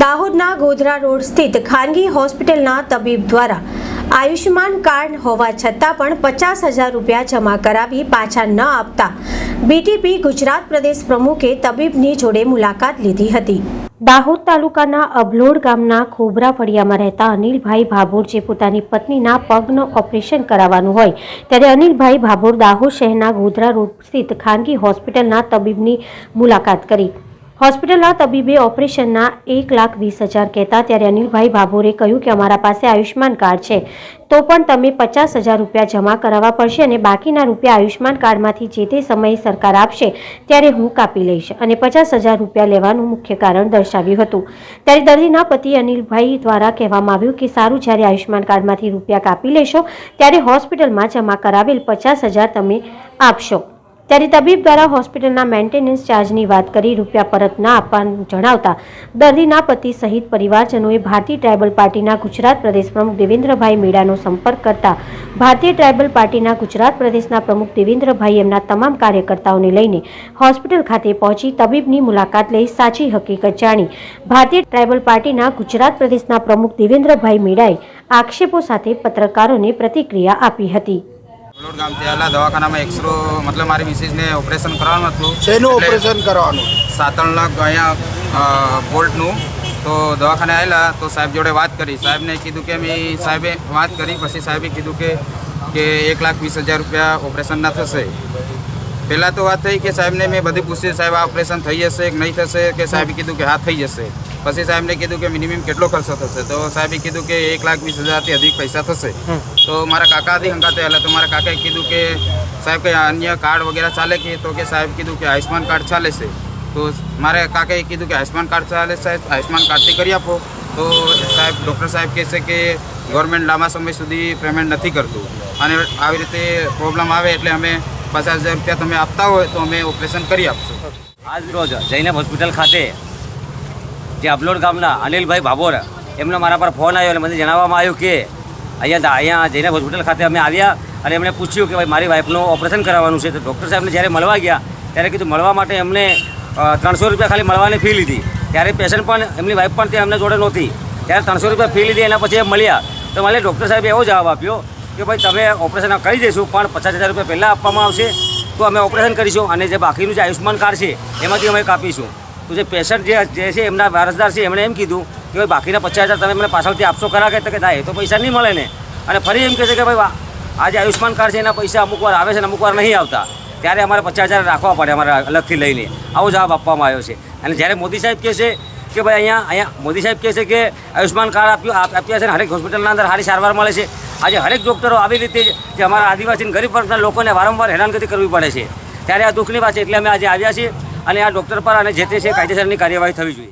દાહોદના ગોધરા રોડ સ્થિત ખાનગી હોસ્પિટલના તબીબ દ્વારા આયુષ્યમાન કાર્ડ હોવા છતાં પણ પચાસ હજાર રૂપિયા જમા કરાવી પાછા ન આપતા બીટીપી ગુજરાત પ્રદેશ પ્રમુખે તબીબની જોડે મુલાકાત લીધી હતી. દાહોદ તાલુકાના અભલોડ ગામના ખોબરા ફળિયામાં રહેતા અનિલભાઈ ભાભોર જે પોતાની પત્નીના પગનું ઓપરેશન કરાવવાનું હોય ત્યારે અનિલભાઈ ભાભોર દાહોદ શહેરના ગોધરા રોડ સ્થિત ખાનગી હોસ્પિટલના તબીબની મુલાકાત કરી. હોસ્પિટલના તબીબે ઓપરેશનના એક લાખ વીસ હજાર કહેતા ત્યારે અનિલભાઈ ભાભોરે કહ્યું કે અમારા પાસે આયુષ્યમાન કાર્ડ છે. તો પણ તમે પચાસ હજાર રૂપિયા જમા કરાવવા પડશે અને બાકીના રૂપિયા આયુષ્યમાન કાર્ડમાંથી જે તે સમયે સરકાર આપશે ત્યારે હું કાપી લઈશ અને પચાસ હજાર રૂપિયા લેવાનું મુખ્ય કારણ દર્શાવ્યું હતું. ત્યારે દર્દીના પતિ અનિલભાઈ દ્વારા કહેવામાં આવ્યું કે સારું જ્યારે આયુષ્યમાન કાર્ડમાંથી રૂપિયા કાપી લેશો ત્યારે હોસ્પિટલમાં જમા કરાવેલ પચાસ હજાર તમે આપશો. ત્યારે તબીબ દ્વારા હોસ્પિટલના મેન્ટેનન્સ ચાર્જની વાત કરી રૂપિયા પરત ના આપવાનું જણાવતા દર્દીના પતિ સહિત પરિવારજનોએ ભારતીય ટ્રાઇબલ પાર્ટીના ગુજરાત પ્રદેશ પ્રમુખ દેવેન્દ્રભાઈ મેડાનો સંપર્ક કરતા ભારતીય ટ્રાઇબલ પાર્ટીના ગુજરાત પ્રદેશના પ્રમુખ દેવેન્દ્રભાઈ એમના તમામ કાર્યકર્તાઓને લઈને હોસ્પિટલ ખાતે પહોંચી તબીબની મુલાકાત લઈ સાચી હકીકત જાણી. ભારતીય ટ્રાઇબલ પાર્ટીના ગુજરાત પ્રદેશના પ્રમુખ દેવેન્દ્રભાઈ મેડાએ આક્ષેપો સાથે પત્રકારોને પ્રતિક્રિયા આપી હતી. વલોડ ગામથી આવેલા દવાખાનામાં એક્સરો મતલબ મારી મિસિસને ઓપરેશન કરવાનું હતું. શેનું ઓપરેશન કરવાનું સાતણ લાખ અહીંયા બોલ્ટનું. તો દવાખાને આવેલા તો સાહેબ જોડે વાત કરી. સાહેબને કીધું કે મેં સાહેબે વાત કરી. પછી સાહેબે કીધું કે કે એક લાખ વીસ હજાર રૂપિયા ઓપરેશનના થશે. પહેલાં તો વાત થઈ કે સાહેબને મેં બધી પૂછ્યું સાહેબ આ ઓપરેશન થઈ જશે કે નહીં થશે? કે સાહેબે કીધું કે હા થઈ જશે. પછી સાહેબને કીધું કે મિનિમમ કેટલો ખર્ચો થશે? તો સાહેબે કીધું કે એક લાખ વીસ હજારથી અધિક પૈસા થશે. તો મારા કાકા હતી એટલે તો મારા કાકાએ કીધું કે સાહેબ કે અન્ય કાર્ડ વગેરે ચાલે કે? તો કે સાહેબ કીધું કે આયુષ્માન કાર્ડ ચાલે છે. તો મારે કાકાએ કીધું કે આયુષ્માન કાર્ડ ચાલે સાહેબ આયુષ્માન કાર્ડથી કરી આપો. તો સાહેબ ડૉક્ટર સાહેબ કહે છે કે ગવર્મેન્ટ લાંબા સમય સુધી પેમેન્ટ નથી કરતું. અને આવી રીતે પ્રોબ્લેમ આવે એટલે અમે પચાસ હજાર રૂપિયા તમે આપતા હોય તો અમે ઓપરેશન કરી આપશું. આજ રોજ જૈનબ હોસ્પિટલ ખાતે જે અબલોડ ગામના અનિલભાઈ ભાભોર એમનો મારા પર ફોન આવ્યો અને મને જણાવવામાં આવ્યું કે અહીંયા અહીંયા જૈનબ હોસ્પિટલ ખાતે અમે આવ્યા અને એમણે પૂછ્યું કે ભાઈ, મારી વાઈફનું ઓપરેશન કરાવવાનું છે. તો ડૉક્ટર સાહેબને જ્યારે મળવા ગયા, ત્યારે કીધું મળવા માટે એમને ત્રણસો રૂપિયા ખાલી મળવાની ફી લીધી. ત્યારે પેશન્ટ પણ એમની વાઈફ પણ ત્યાં એમને જોડે નહોતી. ત્યારે ત્રણસો રૂપિયા ફી લીધી, એના પછી એમ મળ્યા. તો મને ડૉક્ટર સાહેબે એવો જવાબ આપ્યો કે ભાઈ તમે ઓપરેશન કરી દઈશું પણ પચાસ હજાર રૂપિયા પહેલાં આપવામાં આવશે, તો અમે ઓપરેશન કરીશું અને જે બાકીનું જે આયુષ્યમાન કાર્ડ છે, એમાંથી અમે કાપીશું. તો જે પેશન્ટ જે જે છે, એમના વારસદાર છે, એમણે એમ કીધું કે ભાઈ બાકીના પચાસ હજાર તમે મને પાછળથી આપશો, ખરા કે એ તો પૈસા નહીં મળે ને. અને ફરી એમ કહે છે કે ભાઈ, આ જે આયુષ્યમાન કાર્ડ છે, એના પૈસા અમુક વાર આવે છે અને અમુક વાર નહીં આવતા. ત્યારે અમારે પચાસ હજાર રાખવા પડે અમારે અલગથી લઈને. આવો જવાબ આપવામાં આવ્યો છે. અને જ્યારે મોદી સાહેબ કહે છે કે ભાઈ, અહીંયા અહીંયા મોદી સાહેબ કહે છે કે, આયુષ્યમાન કાર્ડ આપ્યું આપ- આપ્યા છે ને, હરેક હોસ્પિટલના અંદર સારી સારવાર મળે છે. આજે હરેક ડૉક્ટરો આવી રીતે જે અમારા આદિવાસી ગરીબ વર્ગના લોકોને વારંવાર હેરાનગતિ કરવી પડે છે. ત્યારે આ દુઃખની વાત છે, એટલે અમે આજે આવ્યા છીએ અને આ ડૉક્ટર પર અને જે છે કાયદેસરની કાર્યવાહી થવી જોઈએ.